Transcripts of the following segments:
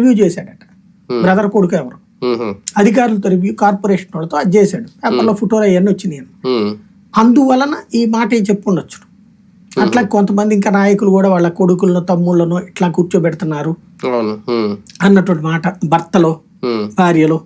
Review చేశాడట. Brother కొడుకు ఎవరు? అధికారులతో రివ్యూ కార్పొరేషన్ వాళ్ళతో అది చేశాడు. పేపర్లో ఫోటోలు అవన్నీ వచ్చినాయి అందువలన ఈ మాట చెప్పుండొచ్చు? అట్లా కొంతమంది ఇంకా నాయకులు కూడా వాళ్ళ కొడుకులను తమ్ముళ్ళను ఇట్లా కూర్చోబెడుతున్నారు. అన్నటువంటి మాట భర్తలో భార్యలో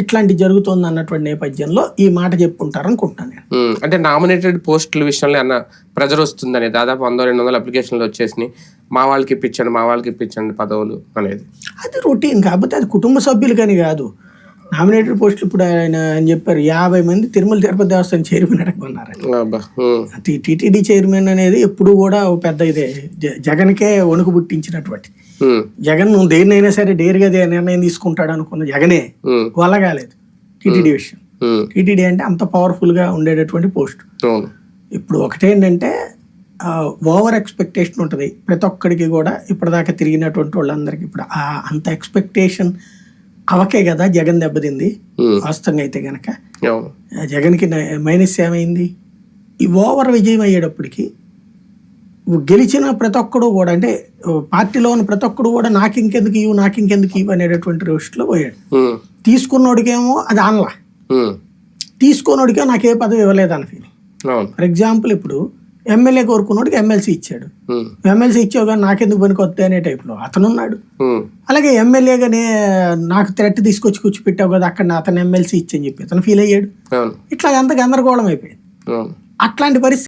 ఇట్లాంటి జరుగుతుంది అన్నటువంటి నేపథ్యంలో ఈ మాట చెప్పుకుంటారు అనుకుంటున్నాను నేను. అంటే నామినేటెడ్ పోస్టుల విషయంలో అన్న ప్రెజర్ వస్తుందని దాదాపు వంద రెండు వందల అప్లికేషన్లు వచ్చేసినాయి. మా వాళ్ళకి ఇప్పించండి మా వాళ్ళకి ఇప్పించండి పదవులు అనేది. అది రొటీన్ కాకపోతే అది కుటుంబ సభ్యులకని కాదు. నామినేటెడ్ పోస్టులు ఇప్పుడు ఆయన ఆయన చెప్పారు. యాభై మంది తిరుమల తిరుపతి దేవస్థానం చైర్మన్ అడగమన్నారు టీటీడీ చైర్మన్ అనేది ఎప్పుడు కూడా పెద్ద ఇదే. జగన్కే వణుకు పుట్టించినటువంటి. జగన్ నువ్వు దేన్నైనా సరే డేరుగా నిర్ణయం తీసుకుంటాడు అనుకున్న జగనే వల్ల కాలేదు టీటీడీ విషయం. టీటీడీ అంటే అంత పవర్ఫుల్గా ఉండేటటువంటి పోస్ట్. ఇప్పుడు ఒకటేంటంటే ఓవర్ ఎక్స్పెక్టేషన్ ఉంటుంది. ప్రతి ఒక్కడికి కూడా ఇప్పటిదాకా తిరిగినటువంటి వాళ్ళందరికీ ఇప్పుడు ఆ అంత ఎక్స్పెక్టేషన్ అవకే కదా జగన్ దెబ్బతింది. వాస్తవంగా అయితే గనక. జగన్కి మైనస్ ఏమైంది? ఈ ఓవర్ విజయం అయ్యేటప్పటికి గెలిచిన ప్రతి ఒక్కడు కూడా అంటే పార్టీలో ఉన్న ప్రతి ఒక్కడు కూడా నాకు ఇంకెందుకు ఇవ్వు నాకు ఇంకెందుకు ఇవ్వు అనేటటువంటి రోస్ట్లో పోయాడు. తీసుకున్నోడికేమో అది ఆన్లా ఉమ్, తీసుకున్నోడికేమో నాకు ఏ పదవి ఇవ్వలేదు అని ఫీల్ ఫర్ ఎగ్జాంపుల్ ఇప్పుడు ఎమ్మెల్యే కోరుకున్నోడికి ఎమ్మెల్సీ ఇచ్చాడు. ఎమ్మెల్సీ ఇచ్చావు కానీ నాకెందుకు పనికి వస్తాయి అనే టైప్లో అతను ఉన్నాడు ఉమ్, అలాగే ఎమ్మెల్యేగానే నాకు థ్రెట్ తీసుకొచ్చి కూర్చోపెట్టావు కదా అక్కడ అతను ఎమ్మెల్సీ ఇచ్చని చెప్పి అతను ఫీల్ అయ్యాడు. ఇట్లా అంత గందరగోళం అయిపోయింది. అట్లాంటి పరిస్థితి